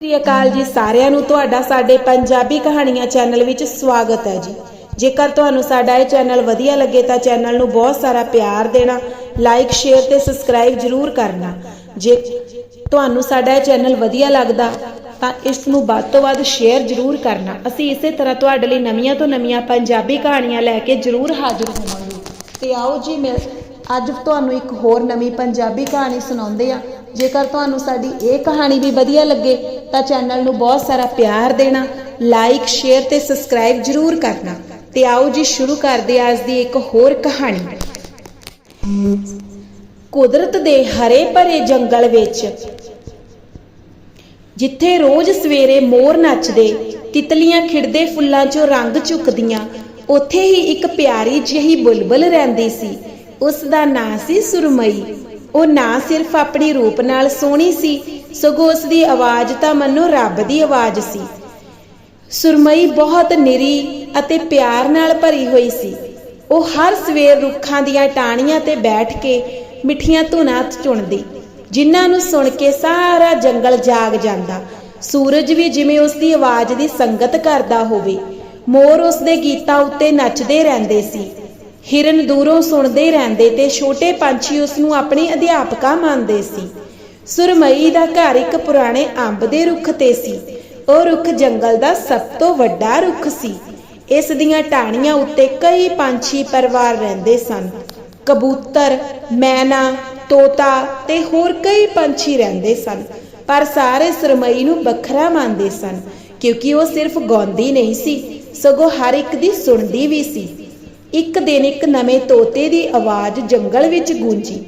ਸ੍ਰੀ ਅਕਾਲ ਜੀ ਸਾਰਿਆਂ ਨੂੰ, ਤੁਹਾਡਾ ਸਾਡੇ ਪੰਜਾਬੀ ਕਹਾਣੀਆਂ ਚੈਨਲ ਵਿੱਚ ਸਵਾਗਤ ਹੈ ਜੀ। ਜੇਕਰ ਤੁਹਾਨੂੰ ਸਾਡਾ ਇਹ ਚੈਨਲ ਵਧੀਆ ਲੱਗੇ ਤਾਂ ਚੈਨਲ ਨੂੰ ਬਹੁਤ ਸਾਰਾ ਪਿਆਰ ਦੇਣਾ ਲਾਈਕ ਸ਼ੇਅਰ ਤੇ ਸਬਸਕ੍ਰਾਈਬ ਜਰੂਰ ਕਰਨਾ। ਜੇ ਤੁਹਾਨੂੰ ਸਾਡਾ ਇਹ ਚੈਨਲ ਵਧੀਆ ਲੱਗਦਾ ਤਾਂ ਇਸ ਨੂੰ ਵੱਧ ਤੋਂ ਵੱਧ ਸ਼ੇਅਰ ਜਰੂਰ ਕਰਨਾ। ਅਸੀਂ ਇਸੇ ਤਰ੍ਹਾਂ ਤੁਹਾਡੇ ਲਈ ਨਵੀਆਂ ਤੋਂ ਨਵੀਆਂ ਪੰਜਾਬੀ ਕਹਾਣੀਆਂ ਲੈ ਕੇ ਜਰੂਰ ਹਾਜ਼ਰ ਹੋਵਾਂਗੇ। ਤੇ ਆਓ ਜੀ, ਮੈਂ ਅੱਜ ਤੁਹਾਨੂੰ ਇੱਕ ਹੋਰ ਨਵੀਂ ਪੰਜਾਬੀ ਕਹਾਣੀ ਸੁਣਾਉਂਦੇ ਆ ਜੇਕਰ ਤੁਹਾਨੂੰ ਸਾਡੀ ਇਹ ਕਹਾਣੀ ਵੀ ਵਧੀਆ ਲੱਗੇ ਤਾਂ ਚੈਨਲ ਨੂੰ ਬਹੁਤ ਸਾਰਾ ਪਿਆਰ ਦੇਣਾ ਲਾਈਕ ਸ਼ੇਅਰ ਤੇ ਸਬਸਕ੍ਰਾਈਬ ਜਰੂਰ ਕਰਨਾ ਤੇ ਆਓ ਜੀ ਸ਼ੁਰੂ ਕਰਦੇ ਅੱਜ ਦੀ ਇੱਕ ਹੋਰ ਕਹਾਣੀ। ਕੁਦਰਤ ਦੇ ਹਰੇ ਭਰੇ ਜੰਗਲ ਵਿੱਚ, ਜਿੱਥੇ ਰੋਜ਼ ਸਵੇਰੇ ਮੋਰ ਨੱਚਦੇ, ਤਿਤਲੀਆਂ ਖਿੜਦੇ ਫੁੱਲਾਂ 'ਚੋਂ ਰੰਗ ਚੁੱਕਦੀਆਂ, ਉੱਥੇ ਹੀ ਇੱਕ ਪਿਆਰੀ ਜਿਹੀ ਬੁਲਬੁਲ ਰਹਿੰਦੀ ਸੀ ਉਸ ਦਾ ਨਾਂ ਸੀ ਸੁਰਮਈ। ਉਹ ਨਾ ਸਿਰਫ ਆਪਣੀ ਰੂਪ ਨਾਲ ਸੋਹਣੀ ਸੀ, ਸਗੋਂ ਉਸ ਦੀ ਆਵਾਜ਼ ਤਾਂ ਮੰਨੋ ਰੱਬ ਦੀ ਆਵਾਜ਼ ਸੀ। ਸੁਰਮਈ ਬਹੁਤ ਨਿਰੀ ਅਤੇ ਪਿਆਰ ਨਾਲ ਭਰੀ ਹੋਈ ਸੀ। ਉਹ ਹਰ ਸਵੇਰ ਰੁੱਖਾਂ ਦੀਆਂ ਟਾਹਣੀਆਂ ਤੇ ਬੈਠ ਕੇ ਮਿੱਠੀਆਂ ਧੁਨਾਂ ਚੁਣਦੀ, ਜਿਨ੍ਹਾਂ ਨੂੰ ਸੁਣ ਕੇ ਸਾਰਾ ਜੰਗਲ ਜਾਗ ਜਾਂਦਾ। ਸੂਰਜ ਵੀ ਜਿਵੇਂ ਉਸ ਦੀ ਆਵਾਜ਼ ਦੀ ਸੰਗਤ ਕਰਦਾ ਹੋਵੇ, ਮੋਰ ਉਸ ਦੇ ਗੀਤਾਂ ਉੱਤੇ ਨੱਚਦੇ ਰਹਿੰਦੇ ਸੀ। ਹਿਰਨ ਦੂਰੋਂ ਸੁਣਦੇ ਰਹਿੰਦੇ ਤੇ ਛੋਟੇ ਪੰਛੀ ਉਸ ਨੂੰ ਆਪਣੀ ਅਧਿਆਪਕਾ ਮੰਨਦੇ ਸੀ। ਸੁਰਮਈ ਦਾ ਘਰ ਇੱਕ ਪੁਰਾਣੇ ਅੰਬ ਦੇ ਰੁੱਖ ਤੇ ਸੀ। ਉਹ ਰੁੱਖ ਜੰਗਲ ਦਾ ਸਭ ਤੋਂ ਵੱਡਾ ਰੁੱਖ ਸੀ। ਇਸ ਦੀਆਂ ਟਾਹਣੀਆਂ ਉੱਤੇ ਕਈ ਪੰਛੀ ਪਰਿਵਾਰ ਰਹਿੰਦੇ ਸਨ। ਕਬੂਤਰ, ਮੈਨਾ, ਤੋਤਾ ਤੇ ਹੋਰ ਕਈ ਪੰਛੀ ਰਹਿੰਦੇ ਸਨ। ਪਰ ਸਾਰੇ ਸੁਰਮਈ ਨੂੰ ਵੱਖਰਾ ਮੰਨਦੇ ਸਨ, ਕਿਉਂਕਿ ਉਹ ਸਿਰਫ ਗਾਉਂਦੀ ਨਹੀਂ ਸੀ, ਸਗੋਂ ਹਰ ਇੱਕ ਦੀ ਸੁਣਦੀ ਵੀ ਸੀ। ਇੱਕ ਦਿਨ ਇੱਕ ਨਵੇਂ ਤੋਤੇ ਦੀ ਆਵਾਜ਼ ਜੰਗਲ ਵਿੱਚ ਗੂੰਜੀ।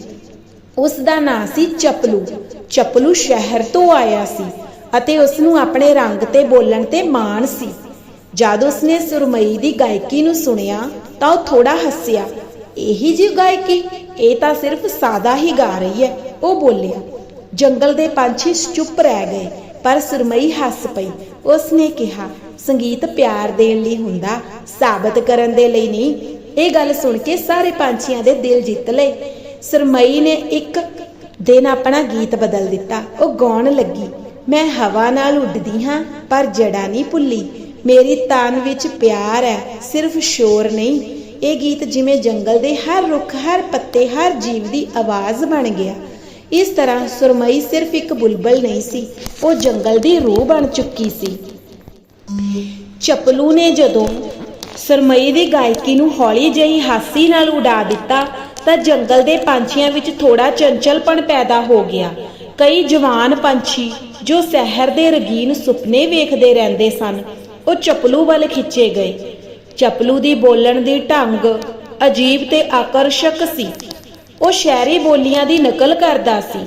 ਉਸ ਦਾ ਨਾਂ ਸੀ ਚਪਲੂ। ਚਪਲੂ ਸ਼ਹਿਰ ਤੋਂ ਆਇਆ ਸੀ ਅਤੇ ਉਸ ਨੂੰ ਆਪਣੇ ਰੰਗ ਤੇ ਬੋਲਣ ਤੇ ਮਾਣ ਸੀ। ਜਦ ਉਸਨੇ ਸੁਰਮਈ ਦੀ ਗਾਇਕੀ ਨੂੰ ਸੁਣਿਆ ਤਾਂ ਉਹ ਥੋੜਾ ਹੱਸਿਆ। ਇਹੀ ਜੀ ਗਾਇਕੀ? ਇਹ ਤਾਂ ਸਿਰਫ ਸਾਦਾ ਹੀ ਗਾ ਰਹੀ ਹੈ, ਉਹ ਬੋਲਿਆ। ਜੰਗਲ ਦੇ ਪੰਛੀ ਚੁੱਪ ਰਹਿ ਗਏ, ਪਰ ਸੁਰਮਈ ਹੱਸ ਪਈ। ਉਸਨੇ ਕਿਹਾ, ਸੰਗੀਤ ਪਿਆਰ ਦੇਣ ਲਈ ਹੁੰਦਾ, ਸਾਬਤ ਕਰਨ ਦੇ ਲਈ ਨਹੀਂ ਇਹ ਗੱਲ ਸੁਣ ਕੇ ਸਾਰੇ ਪੰਛੀਆਂ ਦੇ ਦਿਲ ਜਿੱਤ ਲਏ। ਸਰਮਈ ਨੇ ਇੱਕ ਦਿਨ ਆਪਣਾ ਗੀਤ ਬਦਲ ਦਿੱਤਾ। ਉਹ ਗਾਉਣ ਲੱਗੀ। ਮੈਂ ਹਵਾ ਨਾਲ ਉੱਡਦੀ ਹਾਂ, ਪਰ ਜੜਾ ਨਹੀਂ ਭੁੱਲੀ। ਮੇਰੀ ਤਾਨ ਵਿੱਚ ਪਿਆਰ ਹੈ, ਸਿਰਫ ਸ਼ੋਰ ਨਹੀਂ। ਇਹ ਗੀਤ ਜਿਵੇਂ ਜੰਗਲ ਦੇ ਹਰ ਰੁੱਖ, ਹਰ ਪੱਤੇ, ਹਰ ਜੀਵ ਦੀ ਆਵਾਜ਼ ਬਣ ਗਿਆ। ਇਸ ਤਰ੍ਹਾਂ ਸੁਰਮਈ ਸਿਰਫ ਇੱਕ ਬੁਲਬਲ ਨਹੀਂ ਸੀ, ਉਹ ਜੰਗਲ ਦੀ ਰੂਹ ਬਣ ਚੁੱਕੀ ਸੀ। ਚਪਲੂ ਨੇ ਜਦੋਂ ਸਰਮਈ ਦੀ ਗਾਇਕੀ ਨੂੰ ਹੌਲੀ ਜਿਹੀ ਹਾਸੀ ਨਾਲ ਉਡਾ ਦਿੱਤਾ, ਤਾਂ ਜੰਗਲ ਦੇ ਪੰਛੀਆਂ ਵਿੱਚ ਥੋੜਾ ਚੰਚਲਪਣ ਪੈਦਾ ਹੋ ਗਿਆ। ਕਈ ਜਵਾਨ ਪੰਛੀ ਜੋ ਸ਼ਹਿਰ ਦੇ ਰਗੀਨ ਸੁਪਨੇ ਵੇਖਦੇ ਰਹਿੰਦੇ ਸਨ, ਉਹ ਚਪਲੂ ਵੱਲ ਖਿੱਚੇ ਗਏ। ਚਪਲੂ ਦੀ ਬੋਲਣ ਦੀ ਢੰਗ ਅਜੀਬ ਤੇ ਆਕਰਸ਼ਕ ਸੀ। ਉਹ ਸ਼ਹਿਰੀ ਬੋਲੀਆਂ ਦੀ ਨਕਲ ਕਰਦਾ ਸੀ,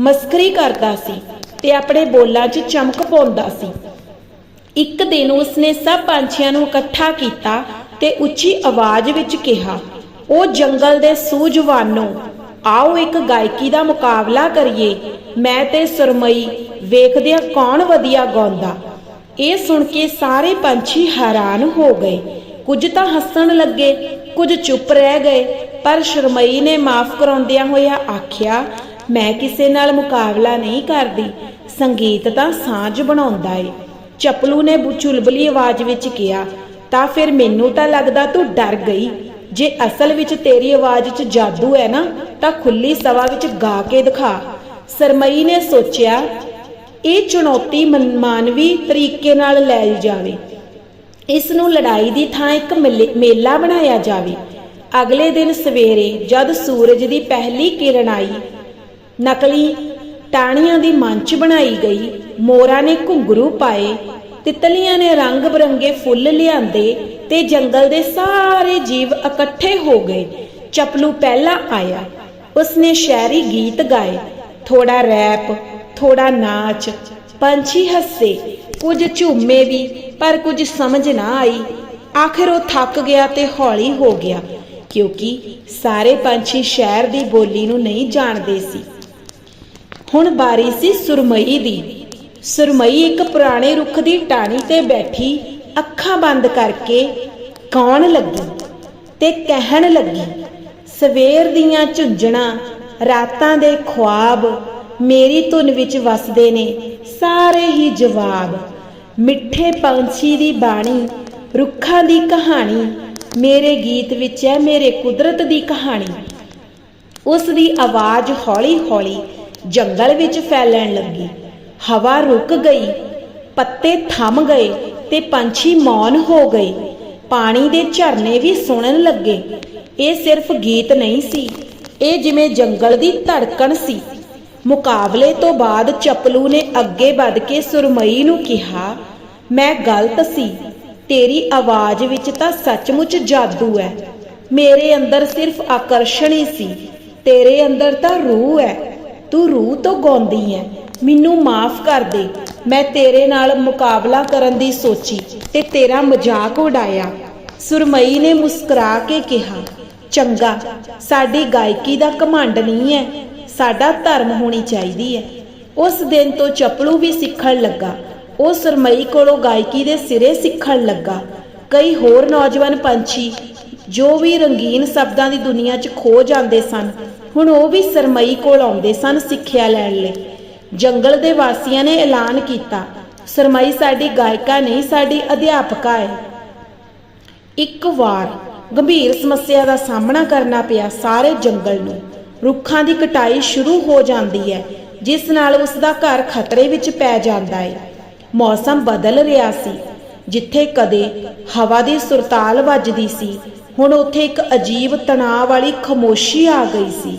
ਮਸਕਰੀ ਕਰਦਾ ਸੀ ਤੇ ਆਪਣੇ ਬੋਲਾਂ 'ਚ ਚਮਕ ਪਾਉਂਦਾ ਸੀ। ਇੱਕ ਦਿਨ ਉਸਨੇ ਸਭ ਪੰਛੀਆਂ ਨੂੰ ਇਕੱਠਾ ਕੀਤਾ ਤੇ ਉੱਚੀ ਆਵਾਜ਼ ਵਿੱਚ ਕਿਹਾ, ਉਹ ਜੰਗਲ ਦੇ ਸੂਝਵਾਨੋ, ਆਓ ਇੱਕ ਗਾਇਕੀ ਦਾ ਮੁਕਾਬਲਾ ਕਰੀਏ। ਮੈਂ ਤੇ ਸਰਮਈ ਵੇਖਦੇ ਹਾਂ ਕੌਣ ਵਧੀਆ ਗਾਉਂਦਾ? ਇਹ ਸੁਣ ਕੇ ਸਾਰੇ ਪੰਛੀ ਹੈਰਾਨ ਹੋ ਗਏ। ਕੁਝ ਤਾਂ ਹੱਸਣ ਲੱਗੇ, ਕੁਝ ਚੁੱਪ ਰਹਿ ਗਏ, ਪਰ ਸ਼ਰਮਈ ਨੇ ਮਾਫ ਕਰਾਉਂਦਿਆਂ ਹੋਇਆ ਆਖਿਆ, ਮੈਂ ਕਿਸੇ ਨਾਲ ਮੁਕਾਬਲਾ ਨਹੀਂ ਕਰਦੀ। ਸੰਗੀਤ ਤਾਂ ਸਾਂਝ ਬਣਾਉਂਦਾ ਏ। ਚਪਲੂ ਨੇ ਚੁਲਬਲੀ ਆਵਾਜ਼ ਵਿੱਚ ਕਿਹਾ, ਤਾਂ ਫਿਰ ਮੈਨੂੰ ਤਾਂ ਲੱਗਦਾ ਤੂੰ ਡਰ ਗਈ। ਜੇ ਅਸਲ ਵਿੱਚ ਤੇਰੀ ਆਵਾਜ਼ 'ਚ ਜਾਦੂ ਹੈ ਨਾ, ਤਾਂ ਖੁੱਲੀ ਸਭਾ ਵਿੱਚ ਗਾ ਕੇ ਦਿਖਾ। ਸਰਮਈ ਨੇ ਸੋਚਿਆ, ਇਹ ਚੁਣੌਤੀ ਮਾਨਵੀ ਤਰੀਕੇ ਨਾਲ ਲੈ ਜਾਵੇ। ਇਸ ਨੂੰ ਲੜਾਈ ਦੀ ਥਾਂ ਇੱਕ ਮੇਲੇ- ਮੇਲਾ ਬਣਾਇਆ ਜਾਵੇ। ਅਗਲੇ ਦਿਨ ਸਵੇਰੇ ਜਦ ਸੂਰਜ ਦੀ ਪਹਿਲੀ ਕਿਰਨ ਆਈ, ਨਕਲੀ ਟਾਹਣੀਆਂ ਦੀ ਮੰਚ ਬਣਾਈ ਗਈ ਮੋਰਾਂ ਨੇ ਘੁੰਗਰੂ ਪਾਏ, ਤਿਤਲੀਆਂ ਨੇ ਰੰਗ ਬਰੰਗੇ ਫੁੱਲ ਲਿਆਂਦੇ ਤੇ ਜੰਗਲ ਦੇ ਸਾਰੇ ਜੀਵ ਇਕੱਠੇ ਹੋ ਗਏ। ਚਪਲੂ ਪਹਿਲਾਂ ਆਇਆ, ਉਸਨੇ ਸ਼ਾਇਰੀ ਗੀਤ ਗਾਏ। ਥੋੜਾ ਰੈਪ ਥੋੜਾ ਨਾਚ, ਪੰਛੀ ਹੱਸੇ, ਕੁਝ ਝੂਮੇ ਵੀ, ਪਰ ਕੁਝ ਸਮਝ ਨਾ ਆਈ। ਆਖਿਰ ਉਹ ਥੱਕ ਗਿਆ ਤੇ ਹੌਲੀ ਹੋ ਗਿਆ, ਕਿਉਂਕਿ ਸਾਰੇ ਪੰਛੀ ਸ਼ਹਿਰ ਦੀ ਬੋਲੀ ਨੂੰ ਨਹੀਂ ਜਾਣਦੇ ਸੀ। ਹੁਣ ਬਾਰੀ ਸੀ ਸੁਰਮਈ ਦੀ। ਸੁਰਮਈ ਇੱਕ ਪੁਰਾਣੇ ਰੁੱਖ ਦੀ ਟਾਹਣੀ ਤੇ ਬੈਠੀ ਅੱਖਾਂ ਬੰਦ ਕਰਕੇ ਗਾਉਣ ਲੱਗੀ ਤੇ ਕਹਿਣ ਲੱਗੀ, ਸਵੇਰ ਦੀਆਂ ਝੁੰਝਣਾ ਰਾਤਾਂ ਦੇ ਖੁਆਬ ਮੇਰੀ ਧੁਨ ਵਿੱਚ ਵਸਦੇ ਨੇ ਸਾਰੇ ਹੀ ਜਵਾਬ। ਮਿੱਠੇ ਪੰਛੀ ਦੀ ਬਾਣੀ, ਰੁੱਖਾਂ ਦੀ ਕਹਾਣੀ, ਮੇਰੇ ਗੀਤ ਵਿੱਚ ਹੈ ਮੇਰੇ ਕੁਦਰਤ ਦੀ ਕਹਾਣੀ। ਉਸ ਦੀ ਆਵਾਜ਼ ਹੌਲੀ-ਹੌਲੀ ਜੰਗਲ ਵਿੱਚ ਫੈਲਣ ਲੱਗੀ। ਹਵਾ ਰੁਕ ਗਈ, ਪੱਤੇ ਥਮ ਗਏ ਤੇ ਪੰਛੀ ਮੌਨ ਹੋ ਗਏ। ਪਾਣੀ ਦੇ ਝਰਨੇ ਵੀ ਸੁਣਨ ਲੱਗੇ। ਇਹ ਸਿਰਫ ਗੀਤ ਨਹੀਂ ਸੀ, ਇਹ ਜਿਵੇਂ ਜੰਗਲ ਦੀ ਧੜਕਣ ਸੀ। ਮੁਕਾਬਲੇ ਤੋਂ ਬਾਅਦ ਚਪਲੂ ਨੇ ਅੱਗੇ ਵੱਧ ਕੇ ਸੁਰਮਈ ਨੂੰ ਕਿਹਾ, ਮੈਂ ਗਲਤ ਸੀ, ਤੇਰੀ ਆਵਾਜ਼ ਵਿੱਚ ਤਾਂ ਸੱਚਮੁੱਚ ਜਾਦੂ ਹੈ। ਮੇਰੇ ਅੰਦਰ ਸਿਰਫ ਆਕਰਸ਼ਣ ਹੀ ਸੀ, ਤੇਰੇ ਅੰਦਰ ਤਾਂ ਰੂਹ ਹੈ। ਤੂੰ ਰੂਹ ਤੋਂ ਗਾਉਂਦੀ ਹੈ ਮੈਨੂੰ ਮਾਫ ਕਰ ਦੇ। ਮੈਂ ਤੇਰੇ ਨਾਲ ਮੁਕਾਬਲਾ ਕਰਨ ਦੀ ਸੋਚੀ ਤੇ ਤੇਰਾ ਮਜ਼ਾਕ ਉਡਾਇਆ। ਸੁਰਮਈ ਨੇ ਮੁਸਕਰਾ ਕੇ ਕਿਹਾ, ਚੰਗਾ, ਸਾਡੀ ਗਾਇਕੀ ਦਾ ਘਮੰਡ ਨਹੀਂ ਹੈ। ਸਾਡਾ ਧਰਮ ਹੋਣੀ ਚਾਹੀਦੀ ਹੈ। ਉਸ ਦਿਨ ਤੋਂ ਚਪਲੂ ਵੀ ਸਿੱਖਣ ਲੱਗਾ। ਉਹ ਸਰਮਈ ਕੋਲੋਂ ਗਾਇਕੀ ਦੇ ਸਿਰੇ ਸਿੱਖਣ ਲੱਗਾ। ਕਈ ਹੋਰ ਨੌਜਵਾਨ ਪੰਛੀ, ਜੋ ਵੀ ਰੰਗੀਨ ਸ਼ਬਦਾਂ ਦੀ ਦੁਨੀਆ 'ਚ ਖੋ ਜਾਂਦੇ ਸਨ, ਹੁਣ ਉਹ ਵੀ ਸਰਮਈ ਕੋਲ ਆਉਂਦੇ ਸਨ ਸਿੱਖਿਆ ਲੈਣ ਲਈ। ਜੰਗਲ ਦੇ ਵਾਸੀਆਂ ਨੇ ਐਲਾਨ ਕੀਤਾ। ਸਰਮਈ ਸਾਡੀ ਗਾਇਕਾ ਨਹੀਂ, ਸਾਡੀ ਅਧਿਆਪਕਾ ਹੈ ਇੱਕ ਵਾਰ ਗੰਭੀਰ ਸਮੱਸਿਆ ਦਾ ਸਾਹਮਣਾ ਕਰਨਾ ਪਿਆ ਸਾਰੇ ਜੰਗਲ ਨੂੰ। ਰੁੱਖਾਂ ਦੀ ਕਟਾਈ ਸ਼ੁਰੂ ਹੋ ਜਾਂਦੀ ਹੈ, ਜਿਸ ਨਾਲ ਉਸ ਦਾ ਘਰ ਖਤਰੇ ਵਿੱਚ ਪੈ ਜਾਂਦਾ ਹੈ ਮੌਸਮ ਬਦਲ ਰਿਹਾ ਸੀ। ਜਿੱਥੇ ਕਦੇ ਹਵਾ ਦੀ ਸੁਰਤਾਲ ਵੱਜਦੀ ਸੀ, ਹੁਣ ਉੱਥੇ ਇੱਕ ਅਜੀਬ ਤਣਾਅ ਵਾਲੀ ਖਮੋਸ਼ੀ ਆ ਗਈ ਸੀ।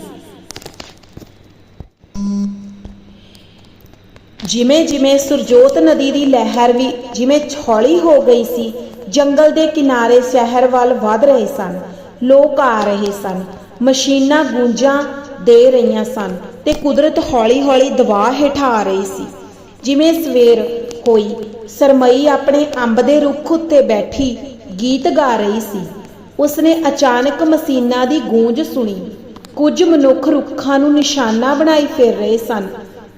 ਜਿਵੇਂ ਜਿਵੇਂ ਸੁਰਜੋਤ ਨਦੀ ਦੀ ਲਹਿਰ ਵੀ ਜਿਵੇਂ ਹੌਲੀ ਹੋ ਗਈ ਸੀ, ਜੰਗਲ ਦੇ ਕਿਨਾਰੇ ਸ਼ਹਿਰ ਵੱਲ ਵਧ ਰਹੇ ਸਨ, ਲੋਕ ਆ ਰਹੇ ਸਨ, ਮਸ਼ੀਨਾਂ ਗੂੰਜਾਂ ਦੇ ਰਹੀਆਂ ਸਨ ਤੇ ਕੁਦਰਤ ਹੌਲੀ-ਹੌਲੀ ਦਬਾਅ ਹੇਠ ਆ ਰਹੀ ਸੀ। ਜਿਵੇਂ ਸਵੇਰ ਹੋਈ, ਸਰਮਈ ਆਪਣੇ ਅੰਬ ਦੇ ਰੁੱਖ ਉੱਤੇ ਬੈਠੀ ਗੀਤ ਗਾ ਰਹੀ ਸੀ। ਉਸਨੇ ਅਚਾਨਕ ਮਸ਼ੀਨਾਂ ਦੀ ਗੂੰਜ ਸੁਣੀ। ਕੁਝ ਮਨੁੱਖ ਰੁੱਖਾਂ ਨੂੰ ਨਿਸ਼ਾਨਾ ਬਣਾਈ ਫਿਰ ਰਹੇ ਸਨ।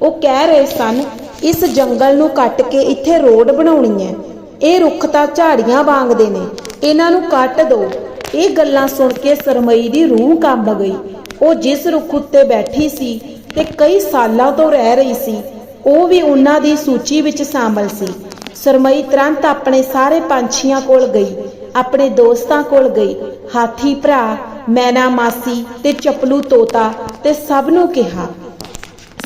ਉਹ ਕਹਿ ਰਹੇ ਸਨ ਇਸ ਜੰਗਲ ਨੂੰ ਕੱਟ ਕੇ ਇੱਥੇ ਰੋਡ ਬਣਾਉਣੀ ਹੈ। ਇਹ ਰੁੱਖ ਤਾਂ ਝਾੜੀਆਂ ਵਾਂਗਦੇ ਨੇ। ਇਹਨਾਂ ਨੂੰ ਕੱਟ ਦਿਓ ਇਹ ਗੱਲਾਂ ਸੁਣ ਕੇ ਸਰਮਈ ਦੀ ਰੂਹ ਕੰਬ ਗਈ। ਉਹ ਜਿਸ ਰੁੱਖ ਉੱਤੇ ਬੈਠੀ ਸੀ ਤੇ ਕਈ ਸਾਲਾਂ ਤੋਂ ਰਹਿ ਰਹੀ ਸੀ, ਉਹ ਵੀ ਉਹਨਾਂ ਦੀ ਸੂਚੀ ਵਿੱਚ ਸ਼ਾਮਲ ਸੀ। ਸਰਮਈ ਤੁਰੰਤ ਆਪਣੇ ਸਾਰੇ ਪੰਛੀਆਂ ਕੋਲ ਗਈ, ਆਪਣੇ ਦੋਸਤਾਂ ਕੋਲ ਗਈ, ਹਾਥੀ ਭਰਾ, ਮੈਨਾ ਮਾਸੀ ਤੇ ਚਪਲੂ ਤੋਤਾ ਤੇ ਸਭ ਨੂੰ ਕਿਹਾ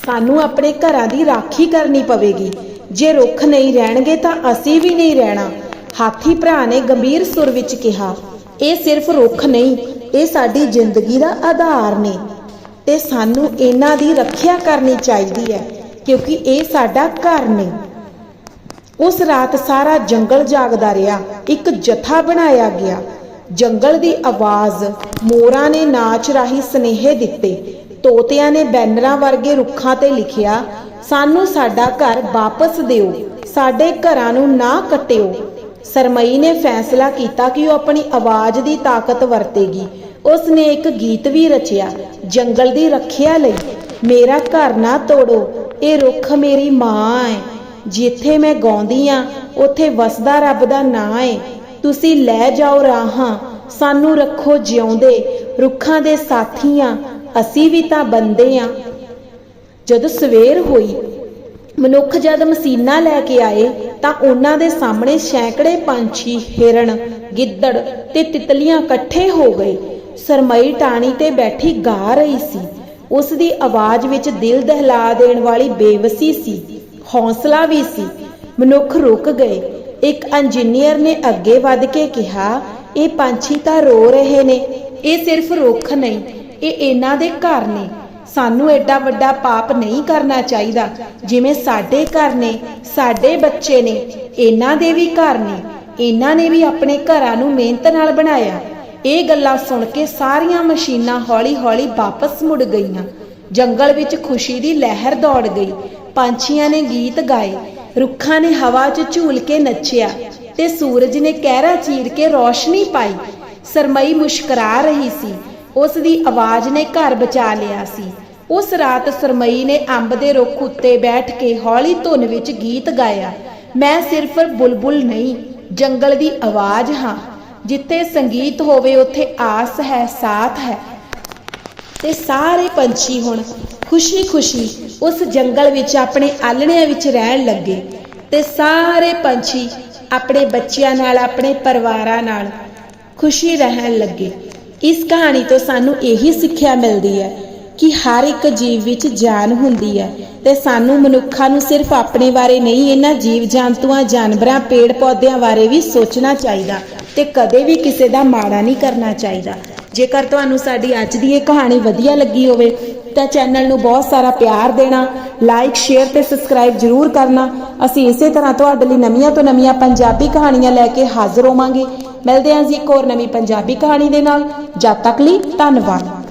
ਸਾਨੂੰ ਆਪਣੇ ਘਰਾਂ ਦੀ ਰਾਖੀ ਕਰਨੀ ਪਵੇਗੀ। ਜੇ ਰੁੱਖ ਨਹੀਂ ਰਹਿਣਗੇ ਤਾਂ ਅਸੀਂ ਵੀ ਨਹੀਂ ਰਹਿਣਾ। ਹਾਥੀ ਭਰਾ ਨੇ ਗੰਭੀਰ ਸੁਰ ਵਿੱਚ ਕਿਹਾ, ਇਹ ਸਿਰਫ ਰੁੱਖ ਨਹੀਂ, ਇਹ ਸਾਡੀ ਜ਼ਿੰਦਗੀ ਦਾ ਆਧਾਰ ਨੇ। ਤੇ ਸਾਨੂੰ ਇਹਨਾਂ ਦੀ ਰੱਖਿਆ ਕਰਨੀ ਚਾਹੀਦੀ ਹੈ, ਕਿਉਂਕਿ ਇਹ ਸਾਡਾ ਘਰ ਨੇ। ਉਸ ਰਾਤ ਸਾਰਾ ਜੰਗਲ ਜਾਗਦਾ ਰਿਹਾ। ਇੱਕ ਜਥਾ ਬਣਾਇਆ ਗਿਆ। ਜੰਗਲ ਦੀ ਆਵਾਜ਼ ਮੋਰਾਂ ਨੇ ਨਾਚ ਰਾਹੀਂ ਸਨੇਹੇ ਦਿੱਤੇ। ਤੋਤਿਆਂ ਨੇ ਬੈਨਰਾਂ ਵਰਗੇ ਰੁੱਖਾਂ ਤੇ ਲਿਖਿਆ, ਸਾਨੂੰ ਸਾਡਾ ਘਰ ਵਾਪਸ ਦਿਓ, ਸਾਡੇ ਘਰਾਂ ਨੂੰ ਨਾ ਕੱਟਿਓ। ਸਰਮਈ ਨੇ ਫੈਸਲਾ ਕੀਤਾ ਕਿ ਉਹ ਆਪਣੀ ਆਵਾਜ਼ ਦੀ ਤਾਕਤ ਵਰਤੇਗੀ। ਉਸ ਨੇ ਇੱਕ ਗੀਤ ਵੀ ਰਚਿਆ, ਜੰਗਲ ਦੀ ਰੱਖਿਆ ਲਈ ਮੇਰਾ ਘਰ ਨਾ ਤੋੜੋ, ਇਹ ਰੁੱਖ ਮੇਰੀ ਮਾਂ ਹੈ ਜਿੱਥੇ ਮੈਂ ਗਾਉਂਦੀ ਆ, ਉੱਥੇ ਵਸਦਾ ਰੱਬ ਦਾ ਨਾਂ ਹੈ ਤੁਸੀਂ ਲੈ ਜਾਓ ਰਾਹਾਂ, ਸਾਨੂੰ ਰੱਖੋ ਜਿਉਂਦੇ, ਰੁੱਖਾਂ ਦੇ ਸਾਥੀਆਂ ਅਸੀਂ ਵੀ ਤਾਂ ਬੰਦੇ ਆ। ਜਦੋਂ ਸਵੇਰ ਹੋਈ, ਮਨੁੱਖ ਜਦ ਮਸੀਨਾ ਲੈ ਕੇ ਆਏ, ਤਾਂ ਉਹਨਾਂ ਦੇ ਸਾਹਮਣੇ ਸੈਂਕੜੇ ਪੰਛੀ ਹਿਰਣ ਗਿੱਦੜ ਤੇ ਤਿਤਲੀਆਂ ਇਕੱਠੇ ਹੋ ਗਏ। ਸਰਮਈ ਟਾਣੀ ਤੇ ਬੈਠੀ ਗਾ ਰਹੀ ਸੀ। ਉਸ ਦੀ ਆਵਾਜ਼ ਵਿੱਚ ਦਿਲ ਦਹਿਲਾ ਦੇਣ ਵਾਲੀ ਬੇਵਸੀ ਸੀ। ਹੌਸਲਾ ਵੀ ਸੀ। ਮਨੁੱਖ ਰੁਕ ਗਏ। ਇੱਕ ਇੰਜੀਨੀਅਰ ਨੇ ਅੱਗੇ ਵੱਧ ਕੇ ਕਿਹਾ, ਇਹ ਪੰਛੀ ਤਾਂ ਰੋ ਰਹੇ ਨੇ। ਇਹ ਸਿਰਫ ਰੁੱਖ ਨਹੀਂ ਇਹ ਇਹਨਾਂ ਦੇ ਘਰ ਨੇ। ਸਾਨੂੰ ਐਡਾ ਵੱਡਾ ਪਾਪ ਨਹੀਂ ਕਰਨਾ ਚਾਹੀਦਾ। ਜਿਵੇਂ ਸਾਡੇ ਘਰ ਨੇ, ਸਾਡੇ ਬੱਚੇ ਨੇ, ਇਹਨਾਂ ਦੇ ਵੀ ਘਰ ਨੇ। ਇਹਨਾਂ ਨੇ ਵੀ ਆਪਣੇ ਘਰਾਂ ਨੂੰ ਮਿਹਨਤ ਨਾਲ ਬਣਾਇਆ। ਇਹ ਗੱਲਾਂ ਸੁਣ ਕੇ ਸਾਰੀਆਂ ਮਸ਼ੀਨਾਂ ਹੌਲੀ-ਹੌਲੀ ਵਾਪਸ ਮੁੜ ਗਈਆਂ। ਜੰਗਲ ਵਿੱਚ ਖੁਸ਼ੀ ਦੀ ਲਹਿਰ ਦੌੜ ਗਈ। ਪੰਛੀਆਂ ਨੇ ਗੀਤ ਗਾਏ। ਰੁੱਖਾਂ ਨੇ ਹਵਾ 'ਚ ਝੂਲ ਕੇ ਨੱਚਿਆ ਤੇ ਸੂਰਜ ਨੇ ਕਹਿਰਾ ਚੀਰ ਕੇ ਰੌਸ਼ਨੀ ਪਾਈ। ਸਰਮਈ ਮੁਸਕਰਾ ਰਹੀ ਸੀ। ਉਸ ਦੀ ਆਵਾਜ਼ ਨੇ ਘਰ ਬਚਾ ਲਿਆ ਸੀ। ਉਸ ਰਾਤ ਸਰਮਈ ਨੇ ਅੰਬ ਦੇ ਰੁੱਖ ਉੱਤੇ ਬੈਠ ਕੇ ਹੌਲੀ ਧੁਨ ਵਿੱਚ ਗੀਤ ਗਾਇਆ। ਮੈਂ ਸਿਰਫ ਬੁਲਬੁਲ ਨਹੀਂ, ਜੰਗਲ ਦੀ ਆਵਾਜ਼ ਹਾਂ। ਜਿੱਥੇ ਸੰਗੀਤ ਹੋਵੇ, ਉੱਥੇ ਆਸ ਹੈ, ਸਾਥ ਹੈ। ਤੇ ਸਾਰੇ ਪੰਛੀ ਹੁਣ ਖੁਸ਼ੀ-ਖੁਸ਼ੀ ਉਸ ਜੰਗਲ ਵਿੱਚ ਆਪਣੇ ਆਲਣਿਆਂ ਵਿੱਚ ਰਹਿਣ ਲੱਗੇ ਤੇ ਸਾਰੇ ਪੰਛੀ ਆਪਣੇ ਬੱਚਿਆਂ ਨਾਲ, ਆਪਣੇ ਪਰਿਵਾਰਾਂ ਨਾਲ ਖੁਸ਼ੀ ਰਹਿਣ ਲੱਗੇ। ਇਸ ਕਹਾਣੀ ਤੋਂ ਸਾਨੂੰ ਇਹੀ ਸਿੱਖਿਆ ਮਿਲਦੀ ਹੈ ਕਿ ਹਰ ਇੱਕ ਜੀਵ ਵਿੱਚ ਜਾਨ ਹੁੰਦੀ ਹੈ ਤੇ ਸਾਨੂੰ ਮਨੁੱਖਾਂ ਨੂੰ ਸਿਰਫ ਆਪਣੇ ਬਾਰੇ ਨਹੀਂ, ਇਹਨਾਂ ਜੀਵ ਜੰਤੂਆਂ, ਜਾਨਵਰਾਂ, ਪੇੜ ਪੌਦਿਆਂ ਬਾਰੇ ਵੀ ਸੋਚਣਾ ਚਾਹੀਦਾ ਤੇ ਕਦੇ ਵੀ ਕਿਸੇ ਦਾ ਮਾੜਾ ਨਹੀਂ ਕਰਨਾ ਚਾਹੀਦਾ। ਜੇਕਰ ਤੁਹਾਨੂੰ ਸਾਡੀ ਅੱਜ ਦੀ ਇਹ ਕਹਾਣੀ ਵਧੀਆ ਲੱਗੀ ਹੋਵੇ, ਤਾਂ ਚੈਨਲ ਨੂੰ ਬਹੁਤ ਸਾਰਾ ਪਿਆਰ ਦੇਣਾ ਲਾਈਕ ਸ਼ੇਅਰ ਤੇ ਸਬਸਕ੍ਰਾਈਬ ਜਰੂਰ ਕਰਨਾ। ਅਸੀਂ ਇਸੇ ਤਰ੍ਹਾਂ ਤੁਹਾਡੇ ਲਈ ਨਵੀਆਂ ਤੋਂ ਨਵੀਆਂ ਪੰਜਾਬੀ ਕਹਾਣੀਆਂ ਲੈ ਕੇ ਹਾਜ਼ਰ ਹੋਵਾਂਗੇ। ਮਿਲਦੇ ਹਾਂ ਜੀ ਇੱਕ ਹੋਰ ਨਵੀਂ ਪੰਜਾਬੀ ਕਹਾਣੀ ਦੇ ਨਾਲ। ਜਦ ਤੱਕ ਲਈ ਧੰਨਵਾਦ।